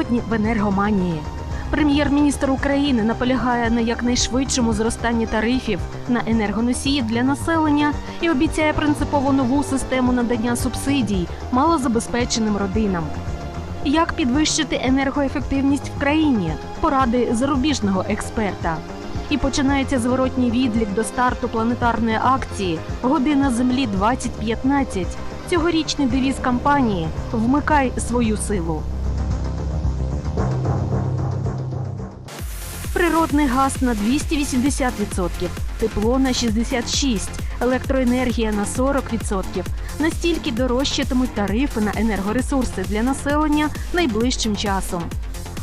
Сьогодні в енергоманії. Прем'єр-міністр України наполягає на якнайшвидшому зростанні тарифів на енергоносії для населення і обіцяє принципово нову систему надання субсидій малозабезпеченим родинам. Як підвищити енергоефективність в країні? Поради зарубіжного експерта. І починається зворотній відлік до старту планетарної акції Година Землі 2015. Цьогорічний девіз кампанії Вмикай свою силу. Природний газ на 280%, тепло на 66%, електроенергія на 40%. Настільки дорожчатимуть тарифи на енергоресурси для населення найближчим часом.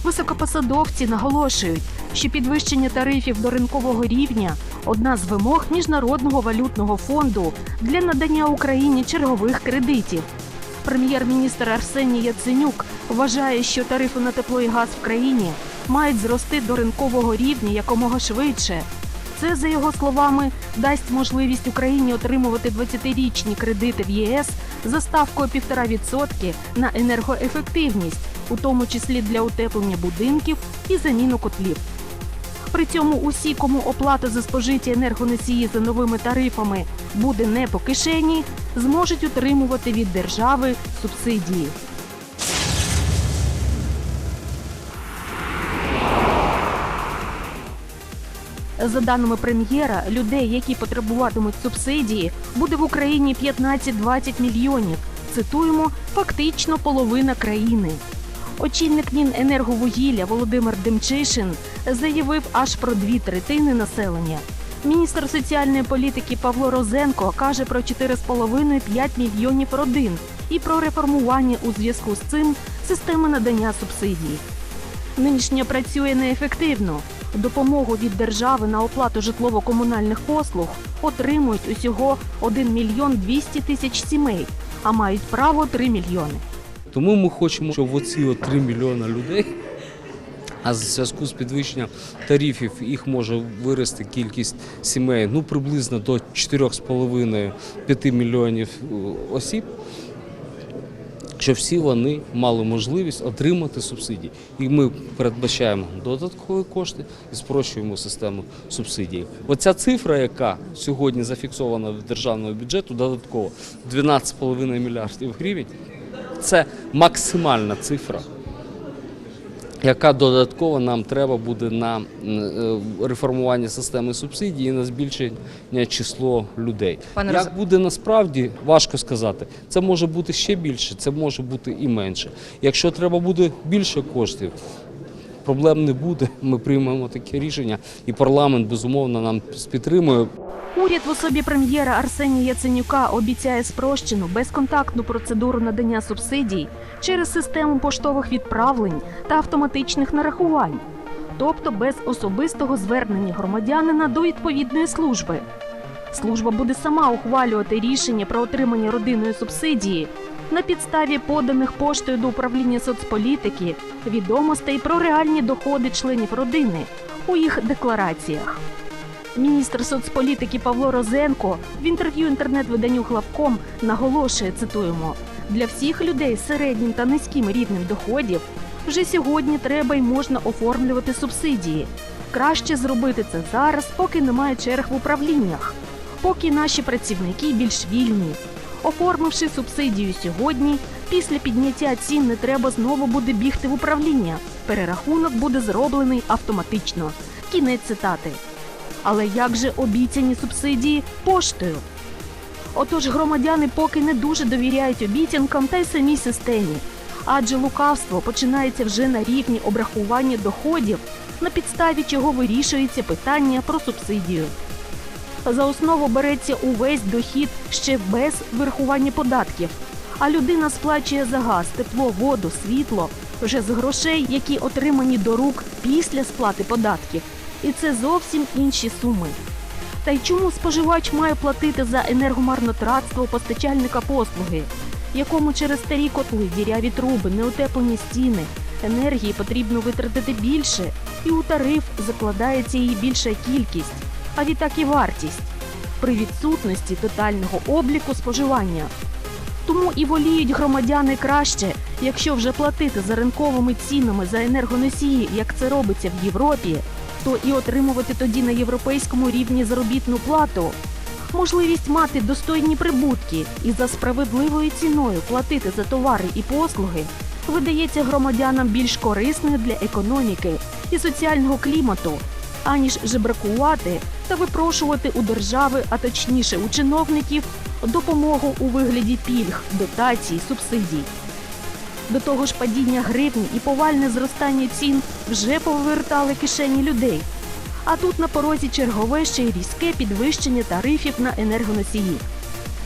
Високопосадовці наголошують, що підвищення тарифів до ринкового рівня одна з вимог міжнародного валютного фонду для надання Україні чергових кредитів. Прем'єр-міністр Арсеній Яценюк вважає, що тарифи на тепло і газ в країні мають зрости до ринкового рівня якомога швидше. Це, за його словами, дасть можливість Україні отримувати 20-річні кредити в ЄС за ставкою 1,5% на енергоефективність, у тому числі для утеплення будинків і заміну котлів. При цьому усі, кому оплата за спожиті енергоносії за новими тарифами буде не по кишені, зможуть отримувати від держави субсидії. За даними прем'єра, людей, які потребуватимуть субсидії, буде в Україні 15-20 мільйонів. Цитуємо, фактично половина країни. Очільник Міненерговугілля Володимир Демчишин заявив аж про дві третини населення. Міністр соціальної політики Павло Розенко каже про 4,5-5 мільйонів родин і про реформування у зв'язку з цим системи надання субсидій. Нинішня працює неефективно. Допомогу від держави на оплату житлово-комунальних послуг отримують усього 1 мільйон 200 тисяч сімей, а мають право 3 мільйони. Тому ми хочемо, щоб оці 3 мільйона людей, а в зв'язку з підвищенням тарифів їх може вирости кількість сімей ну приблизно до 4,5-5 мільйонів е, осіб. Щоб всі вони мали можливість отримати субсидії. І ми передбачаємо додаткові кошти і спрощуємо систему субсидій. Оця цифра, яка сьогодні зафіксована в державному бюджету, додатково 12,5 мільярдів гривень, це максимальна цифра, яка додатково нам треба буде на е, реформування системи субсидій і на збільшення число людей. Пане Як буде насправді, важко сказати. Це може бути ще більше, це може бути і менше. Якщо треба буде більше коштів, проблем не буде. Ми приймемо таке рішення, і парламент безумовно нам підтримує. Уряд в особі прем'єра Арсенія Яценюка обіцяє спрощену безконтактну процедуру надання субсидій через систему поштових відправлень та автоматичних нарахувань, тобто без особистого звернення громадянина до відповідної служби. Служба буде сама ухвалювати рішення про отримання родинної субсидії на підставі поданих поштою до управління соцполітики відомостей про реальні доходи членів родини у їх деклараціях. Міністр соцполітики Павло Розенко в інтерв'ю інтернет-виданню Главком наголошує, цитуємо, для всіх людей з середнім та низьким рівнем доходів вже сьогодні треба й можна оформлювати субсидії. Краще зробити це зараз, поки немає черг в управліннях, поки наші працівники більш вільні. Оформивши субсидію сьогодні, після підняття цін не треба знову буде бігти в управління. Перерахунок буде зроблений автоматично. Кінець цитати. Але як же обіцяні субсидії поштою? Отож, громадяни поки не дуже довіряють обіцянкам та й самій системі, адже лукавство починається вже на рівні обрахування доходів, на підставі чого вирішується питання про субсидію. За основу береться увесь дохід ще без вирахування податків, а людина сплачує за газ, тепло, воду, світло вже з грошей, які отримані до рук після сплати податків. І це зовсім інші суми. Та й чому споживач має платити за енергомарнотратство постачальника послуги, якому через старі котли, діряві труби, неутеплені стіни, енергії потрібно витратити більше, і у тариф закладається її більша кількість, а відтак і вартість при відсутності тотального обліку споживання. Тому і воліють громадяни краще, якщо вже платити за ринковими цінами за енергоносії, як це робиться в Європі, то і отримувати тоді на європейському рівні заробітну плату. Можливість мати достойні прибутки і за справедливою ціною платити за товари і послуги видається громадянам більш корисною для економіки і соціального клімату, аніж жебракувати та випрошувати у держави, а точніше у чиновників, допомогу у вигляді пільг, дотацій, субсидій. До того ж, падіння гривні і повальне зростання цін вже повертали кишені людей. А тут на порозі чергове ще й різке підвищення тарифів на енергоносії.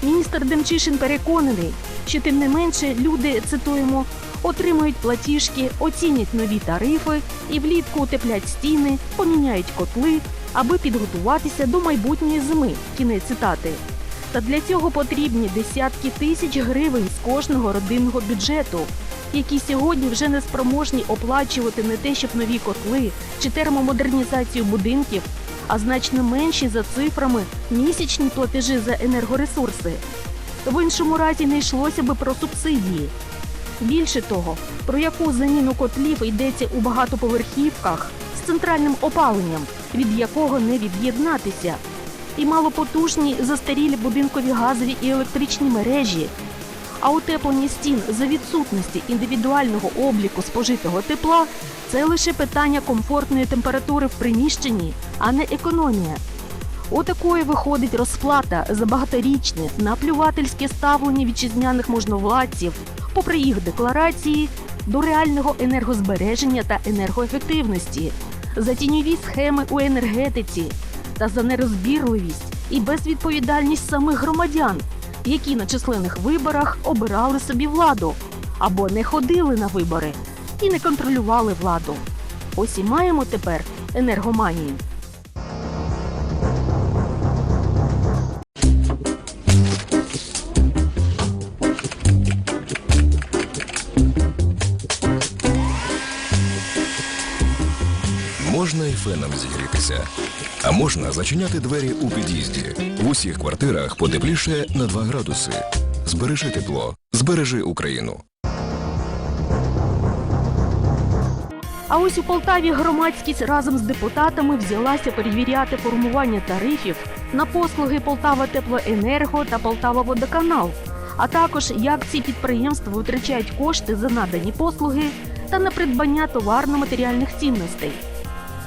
Міністр Демчишин переконаний, що тим не менше люди, цитуємо, отримають платіжки, оцінять нові тарифи і влітку утеплять стіни, поміняють котли, аби підготуватися до майбутньої зими. Кінець цитати. Та для цього потрібні десятки тисяч гривень з кожного родинного бюджету, які сьогодні вже не спроможні оплачувати не те, щоб нові котли чи термомодернізацію будинків, а значно менші за цифрами місячні платежі за енергоресурси. В іншому разі не йшлося би про субсидії. Більше того, про яку заміну котлів йдеться у багатоповерхівках з центральним опаленням, від якого не від'єднатися, і малопотужні застарілі будинкові газові і електричні мережі. А утеплення стін за відсутності індивідуального обліку спожитого тепла це лише питання комфортної температури в приміщенні, а не економія. Отакою виходить розплата за багаторічне наплювательське ставлення вітчизняних можновладців, попри їх декларації, до реального енергозбереження та енергоефективності, за тіньові схеми у енергетиці та за нерозбірливість і безвідповідальність самих громадян, які на численних виборах обирали собі владу або не ходили на вибори і не контролювали владу. Ось і маємо тепер енергоманію. Феном зігрітися, а можна зачиняти двері у під'їзді. В усіх квартирах потепліше на 2 градуси. Збережи тепло, збережи Україну. А ось у Полтаві громадськість разом з депутатами взялася перевіряти формування тарифів на послуги Полтава Теплоенерго та Полтава Водоканал, а також як ці підприємства витрачають кошти за надані послуги та на придбання товарно-матеріальних цінностей.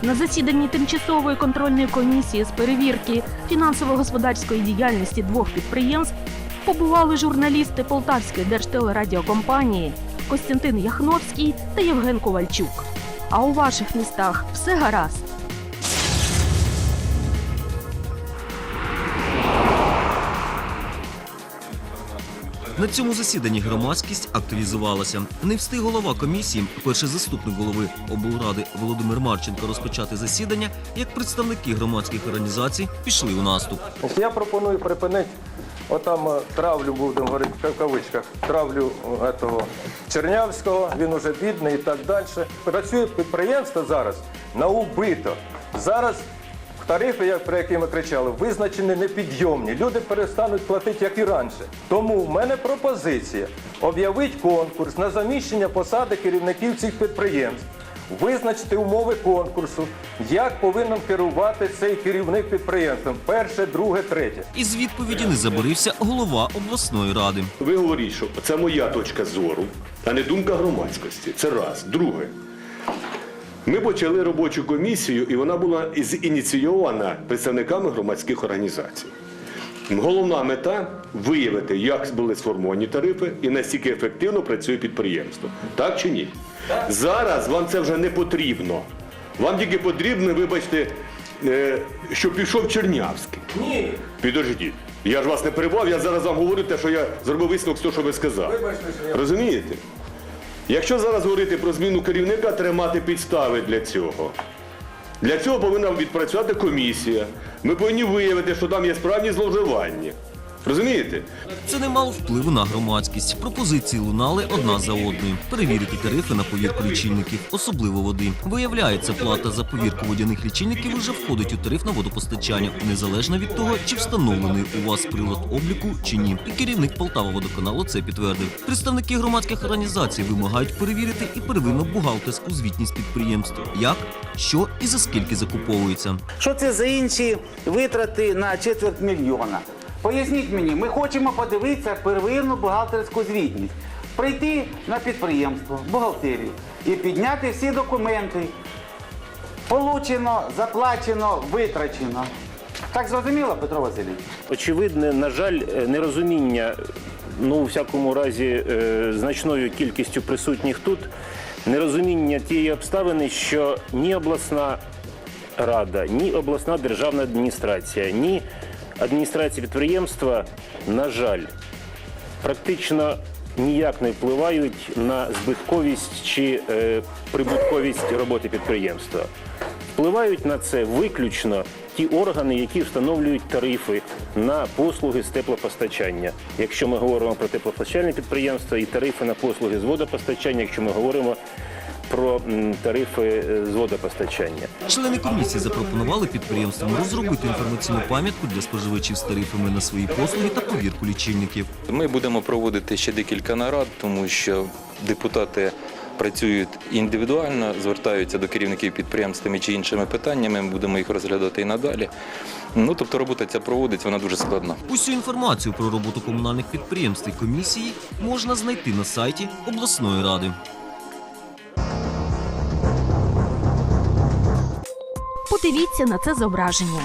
На засіданні тимчасової контрольної комісії з перевірки фінансово-господарської діяльності двох підприємств побували журналісти Полтавської держтелерадіокомпанії Костянтин Яхновський та Євген Ковальчук. А у ваших містах все гаразд. На цьому засіданні громадськість активізувалася. Не встиг голова комісії, перший заступник голови облради Володимир Марченко розпочати засідання, як представники громадських організацій пішли у наступ. Я пропоную припинити отам е, травлю, будемо говорити в кавичках, травлю е, этого Чернявського, він уже бідний і так далі. Працює підприємство зараз на убито. Зараз тарифи, як про які ми кричали, визначені непідйомні. Люди перестануть платити, як і раніше. Тому в мене пропозиція об'явити конкурс на заміщення посади керівників цих підприємств. Визначити умови конкурсу, як повинен керувати цей керівник підприємством. Перше, друге, третє. Із відповіді не заборився голова обласної ради. Ви говоріть, що це моя точка зору, а не думка громадськості. Це раз. Друге. Ми почали робочу комісію, і вона була ініційована представниками громадських організацій. Головна мета виявити, як були сформовані тарифи і наскільки ефективно працює підприємство. Так чи ні? Зараз вам це вже не потрібно. Вам тільки потрібно, вибачте, е, що пішов Чернявський. Ні, Підождіть. Я ж вас не перебував, я зараз вам говорю те, що я зробив висновок з того, що ви сказали. Розумієте? Якщо зараз говорити про зміну керівника, треба мати підстави для цього. Для цього повинна відпрацювати комісія. Ми повинні виявити, що там є справні зловживання. Розумієте? Це не мало впливу на громадськість. Пропозиції лунали одна за одною. Перевірити тарифи на повірку лічильників, особливо води. Виявляється, плата за повірку водяних лічильників вже входить у тариф на водопостачання, незалежно від того, чи встановлений у вас прилад обліку чи ні. І керівник Полтава водоканалу це підтвердив. Представники громадських організацій вимагають перевірити і первинну бухгалтерську звітність підприємств. Як, що і за скільки закуповується. Що це за інші витрати на четверть мільйона? Поясніть мені, ми хочемо подивитися первинну бухгалтерську звітність, прийти на підприємство, бухгалтерію і підняти всі документи. Получено, заплачено, витрачено. Так зрозуміло, Петро Васильович? Очевидне, на жаль, е, нерозуміння, ну, у всякому разі, е, значною кількістю присутніх тут, нерозуміння тієї обставини, що ні обласна рада, ні обласна державна адміністрація, ні адміністрація підприємства, на жаль, практично ніяк не впливають на збитковість чи е, прибутковість роботи підприємства. Впливають на це виключно ті органи, які встановлюють тарифи на послуги з теплопостачання. Якщо ми говоримо про теплопостачальне підприємство, і тарифи на послуги з водопостачання, якщо ми говоримо про тарифи е, з водопостачання. Члени комісії запропонували підприємствам розробити інформаційну пам'ятку для споживачів з тарифами на свої послуги та повірку лічильників. Ми будемо проводити ще декілька нарад, тому що депутати працюють індивідуально, звертаються до керівників підприємствами чи іншими питаннями. Ми будемо їх розглядати і надалі. Ну тобто робота ця проводиться, вона дуже складна. Усю інформацію про роботу комунальних підприємств і комісії можна знайти на сайті обласної ради. Подивіться на це зображення.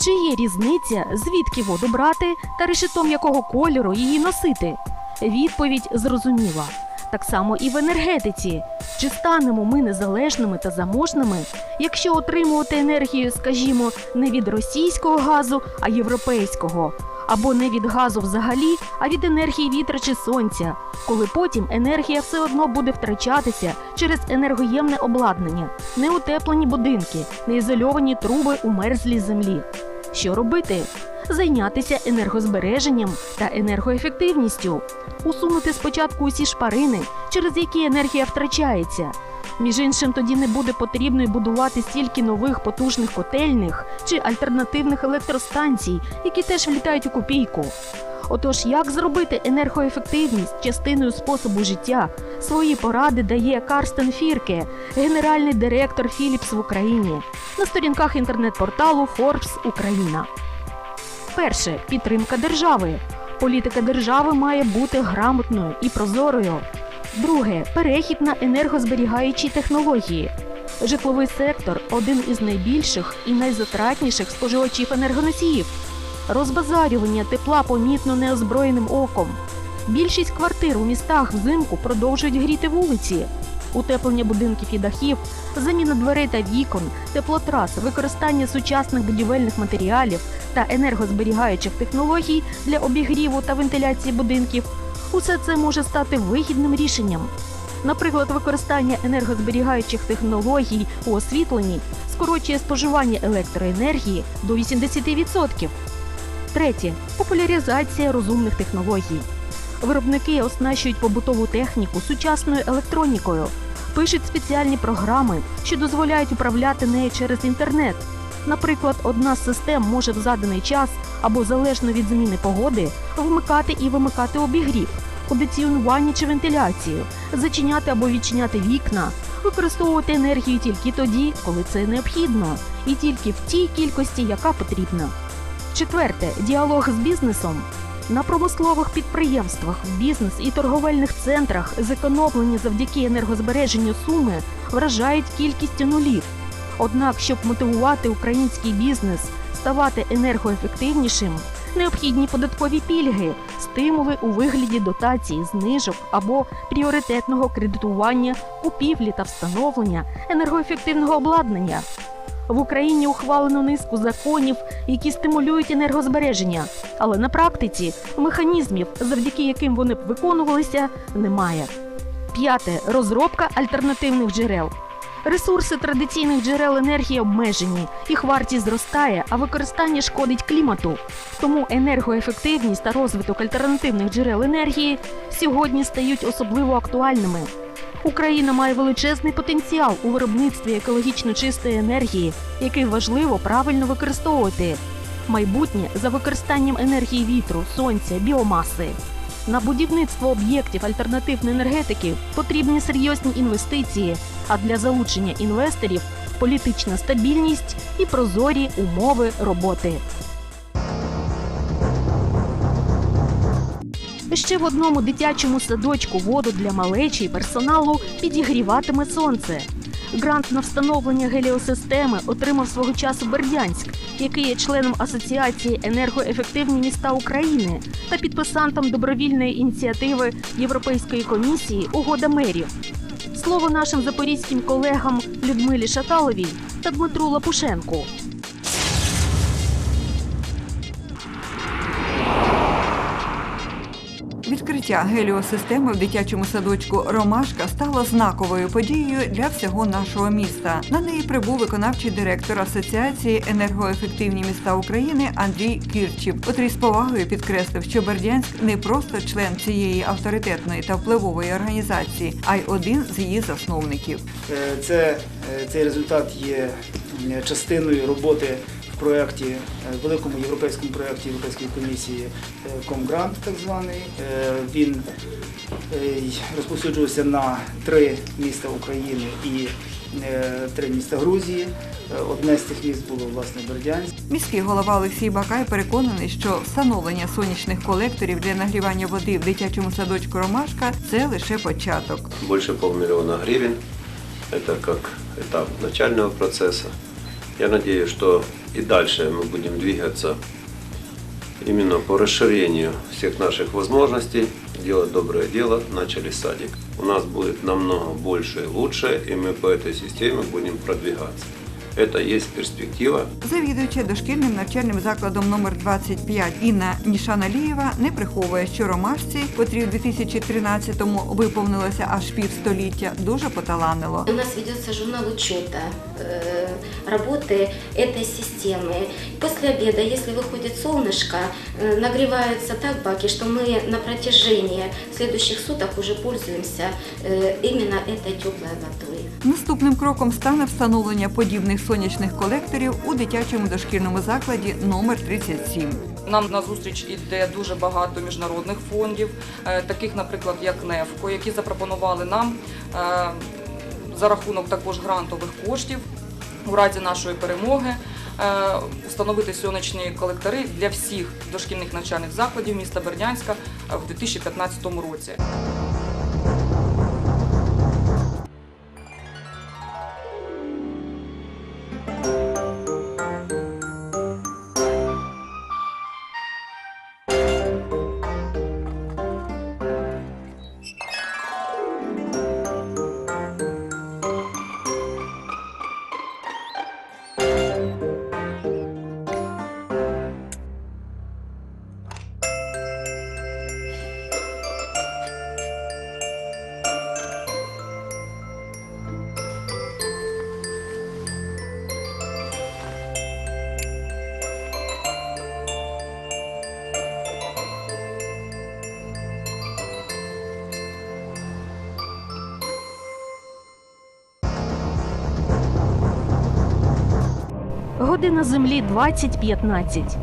Чи є різниця, звідки воду брати та решетом якого кольору її носити? Відповідь зрозуміла. Так само і в енергетиці. Чи станемо ми незалежними та заможними, якщо отримувати енергію, скажімо, не від російського газу, а європейського, або не від газу взагалі, а від енергії вітра чи сонця, коли потім енергія все одно буде втрачатися через енергоємне обладнання, неутеплені будинки, неізольовані труби у мерзлій землі. Що робити? Зайнятися енергозбереженням та енергоефективністю, усунути спочатку усі шпарини, через які енергія втрачається. Між іншим, тоді не буде потрібно й будувати стільки нових потужних котельних чи альтернативних електростанцій, які теж влітають у копійку. Отож, як зробити енергоефективність частиною способу життя? Свої поради дає Карстен Фірке, генеральний директор Philips в Україні, на сторінках інтернет-порталу Forbes Україна. Перше підтримка держави. Політика держави має бути грамотною і прозорою. Друге перехід на енергозберігаючі технології. Житловий сектор один із найбільших і найзатратніших споживачів енергоносіїв. Розбазарювання тепла помітно неозброєним оком. Більшість квартир у містах взимку продовжують гріти вулиці. Утеплення будинків і дахів, заміна дверей та вікон, теплотрас, використання сучасних будівельних матеріалів та енергозберігаючих технологій для обігріву та вентиляції будинків усе це може стати вигідним рішенням. Наприклад, використання енергозберігаючих технологій у освітленні скорочує споживання електроенергії до 80%. Третє популяризація розумних технологій. Виробники оснащують побутову техніку сучасною електронікою, пишуть спеціальні програми, що дозволяють управляти нею через інтернет. Наприклад, одна з систем може в заданий час або залежно від зміни погоди вмикати і вимикати обігрів, кондиціонування чи вентиляцію, зачиняти або відчиняти вікна, використовувати енергію тільки тоді, коли це необхідно, і тільки в тій кількості, яка потрібна. Четверте діалог з бізнесом. На промислових підприємствах, бізнес і торговельних центрах зекономлені завдяки енергозбереженню суми вражають кількістю нулів. Однак, щоб мотивувати український бізнес ставати енергоефективнішим, необхідні податкові пільги, стимули у вигляді дотацій, знижок або пріоритетного кредитування, купівлі та встановлення енергоефективного обладнання. В Україні ухвалено низку законів, які стимулюють енергозбереження, але на практиці механізмів, завдяки яким вони б виконувалися, немає. П'яте розробка альтернативних джерел. Ресурси традиційних джерел енергії обмежені, їх вартість зростає, а використання шкодить клімату. Тому енергоефективність та розвиток альтернативних джерел енергії сьогодні стають особливо актуальними. Україна має величезний потенціал у виробництві екологічно чистої енергії, який важливо правильно використовувати. Майбутнє за використанням енергії вітру, сонця, біомаси. На будівництво об'єктів альтернативної енергетики потрібні серйозні інвестиції, а для залучення інвесторів політична стабільність і прозорі умови роботи. Ще в одному дитячому садочку воду для малечі і персоналу підігріватиме сонце. Грант на встановлення геліосистеми отримав свого часу Бердянськ, який є членом Асоціації енергоефективні міста України та підписантом добровільної ініціативи Європейської комісії Угода мерів. Слово нашим запорізьким колегам Людмилі Шаталовій та Дмитру Лапушенку. Відкриття геліосистеми в дитячому садочку Ромашка стало знаковою подією для всього нашого міста. На неї прибув виконавчий директор Асоціації енергоефективні міста України Андрій Кірчів, котрий з повагою підкреслив, що Бердянськ не просто член цієї авторитетної та впливової організації, а й один з її засновників. Е, Це, е, цей результат є частиною роботи проєкті, е, великому європейському проєкті Європейської комісії е, Комгрант, так званий. Е, Він розповсюджувався на три міста України і три міста Грузії. Одне з цих міст було власне Бердянськ. Міський голова Олексій Бакай переконаний, що встановлення сонячних колекторів для нагрівання води в дитячому садочку Ромашка це лише початок. больше полмиллиона гривен. Это как этап начального процесса. Я надеюсь, что и дальше мы будем двигаться именно по расширению всех наших возможностей, делать доброе дело, начали с садик. У нас будет намного больше и лучше, и мы по этой системе будем продвигаться. Это есть перспектива, Завідуюча дошкільним навчальним закладом номер 25 Інна Нішаналієва не приховує, що ромашці, котрі у 2013-му виповнилося аж півстоліття, дуже поталанило. У нас ведется журнал учета э, работы этой системы. После обеда, если выходит солнышко, э, нагреваются так баки, что мы на протяжении следующих суток уже пользуемся э, именно этой теплой водой. Наступним кроком стане встановлення подібних сонячних колекторів у дитячому дошкільному закладі номер 37. Нам на зустріч іде дуже багато міжнародних фондів, е, таких, наприклад, як НЕФКО, які запропонували нам е, за рахунок також грантових коштів у разі нашої перемоги е, встановити сонячні колектори для всіх дошкільних навчальних закладів міста Бердянська в 2015 році. Година землі 20.15.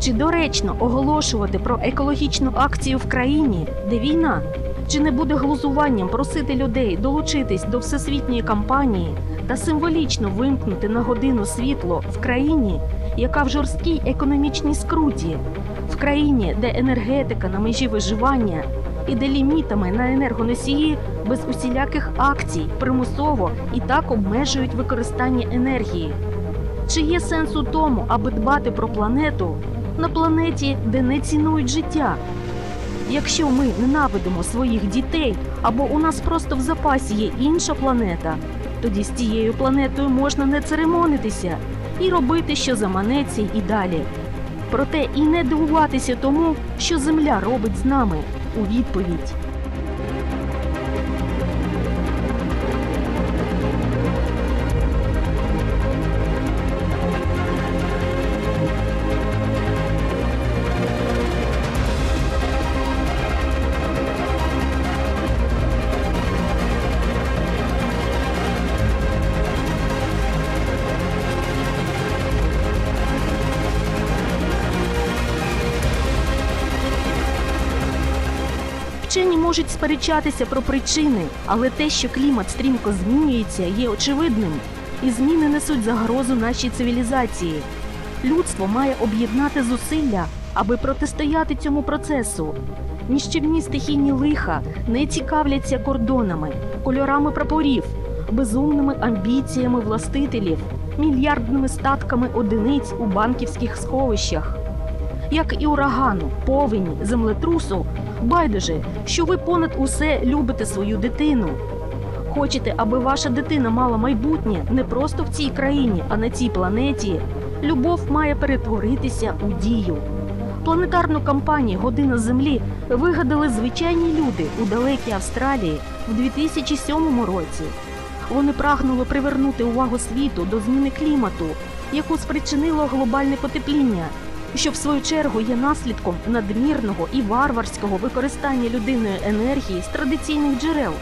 Чи доречно оголошувати про екологічну акцію в країні, де війна? Чи не буде глузуванням просити людей долучитись до всесвітньої кампанії та символічно вимкнути на годину світло в країні, яка в жорсткій економічній скруті, в країні, де енергетика на межі виживання і де лімітами на енергоносії без усіляких акцій примусово і так обмежують використання енергії? Чи є сенс у тому, аби дбати про планету на планеті, де не цінують життя? Якщо ми ненавидимо своїх дітей або у нас просто в запасі є інша планета, тоді з тією планетою можна не церемонитися і робити, що заманеться і далі. Проте і не дивуватися тому, що Земля робить з нами у відповідь. Можуть сперечатися про причини, але те, що клімат стрімко змінюється, є очевидним, і зміни несуть загрозу нашій цивілізації. Людство має об'єднати зусилля, аби протистояти цьому процесу. Ніщівні стихійні лиха не цікавляться кордонами, кольорами прапорів, безумними амбіціями властителів, мільярдними статками одиниць у банківських сховищах. Як і урагану, повені, землетрусу, байдуже, що ви понад усе любите свою дитину. Хочете, аби ваша дитина мала майбутнє не просто в цій країні, а на цій планеті. Любов має перетворитися у дію. Планетарну кампанію Година Землі вигадали звичайні люди у далекій Австралії в 2007 році. Вони прагнули привернути увагу світу до зміни клімату, яку спричинило глобальне потепління, що в свою чергу є наслідком надмірного і варварського використання людиною енергії з традиційних джерел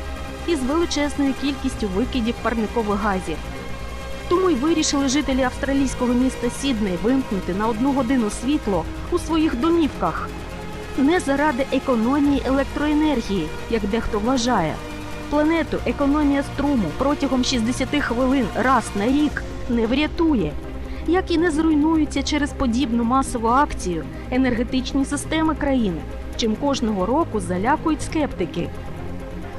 із величезною кількістю викидів парникових газів. Тому й вирішили жителі австралійського міста Сідней вимкнути на одну годину світло у своїх домівках. Не заради економії електроенергії, як дехто вважає. Планету економія струму протягом 60 хвилин раз на рік не врятує, як і не зруйнуються через подібну масову акцію енергетичні системи країни, чим кожного року залякують скептики.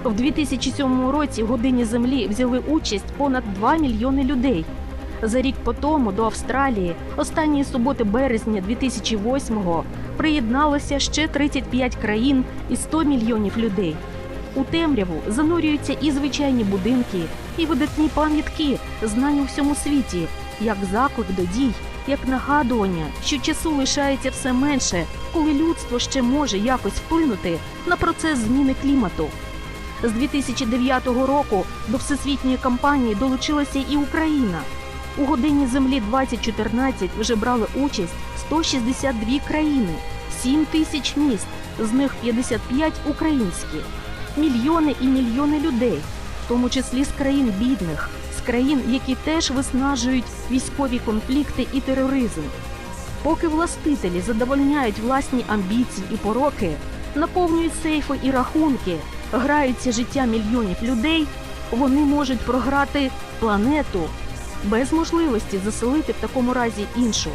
В 2007 році в годині землі взяли участь понад 2 мільйони людей. За рік по тому до Австралії останньої суботи березня 2008-го приєдналося ще 35 країн і 100 мільйонів людей. У темряву занурюються і звичайні будинки, і видатні пам'ятки, знані у всьому світі, як заклик до дій, як нагадування, що часу лишається все менше, коли людство ще може якось вплинути на процес зміни клімату. З 2009 року до всесвітньої кампанії долучилася і Україна. У годині землі 2014 вже брали участь 162 країни, 7 тисяч міст, з них 55 українські, мільйони і мільйони людей, в тому числі з країн бідних, країн, які теж виснажують військові конфлікти і тероризм. Поки властителі задовольняють власні амбіції і пороки, наповнюють сейфи і рахунки, граються життя мільйонів людей, вони можуть програти планету без можливості заселити в такому разі іншу.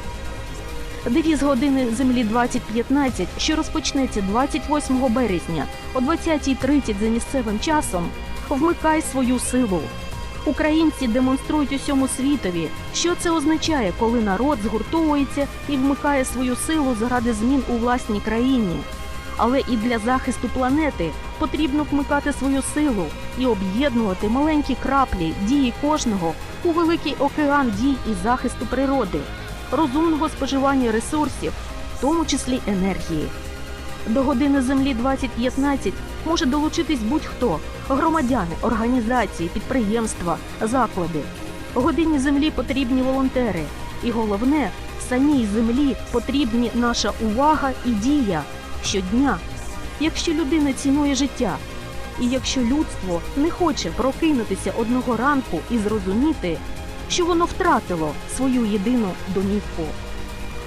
Девіз години землі 2015, що розпочнеться 28 березня о 20.30 за місцевим часом, вмикай свою силу. Українці демонструють усьому світові, що це означає, коли народ згуртовується і вмикає свою силу заради змін у власній країні. Але і для захисту планети потрібно вмикати свою силу і об'єднувати маленькі краплі дії кожного у великий океан дій і захисту природи, розумного споживання ресурсів, в тому числі енергії. До години землі 2015 може долучитись будь-хто громадяни, організації, підприємства, заклади. Годині землі потрібні волонтери. І головне, самій землі потрібні наша увага і дія щодня. Якщо людина цінує життя, і якщо людство не хоче прокинутися одного ранку і зрозуміти, що воно втратило свою єдину домівку.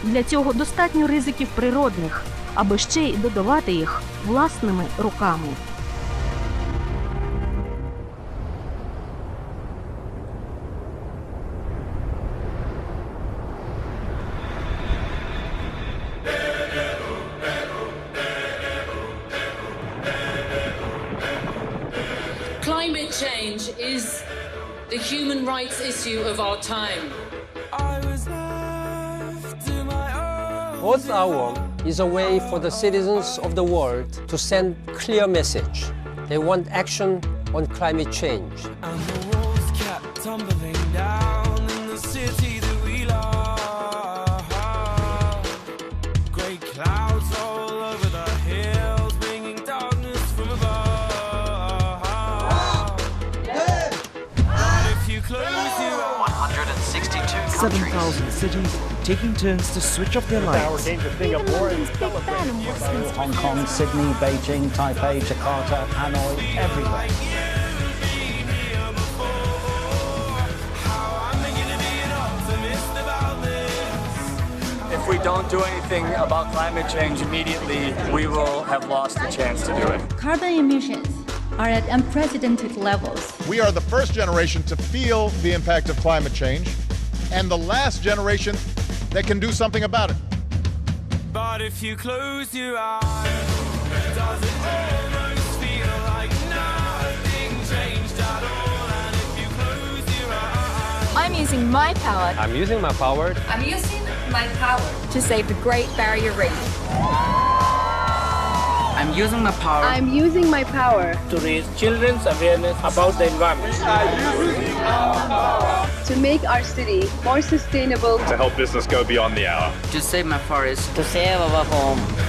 Для цього достатньо ризиків природних, аби ще й додавати їх власними руками. Climate change is the human rights issue of our time. Earth Hour is a way for the citizens of the world to send clear message. They want action on climate change. Clouds all over the hills, bringing darkness from above. But if you close your eyes, 162 7,000 cities taking turns to switch off their lights. Hong Kong, Sydney, Beijing, Taipei, Jakarta, Hanoi, everywhere. if we don't don't do anything about climate change immediately, we will have lost the chance to do it. Carbon emissions are at unprecedented levels. We are the first generation to feel the impact of climate change and the last generation that can do something about it. But if you close your eyes, does it almost feel like nothing changed at all? And if you close your eyes, I'm using my power. I'm using my power I'm using my power to save the Great Barrier Reef. I'm using my power. I'm using my power To raise children's awareness about the environment. To make our city more sustainable. To help business go beyond the hour. To save my forest. To save our home.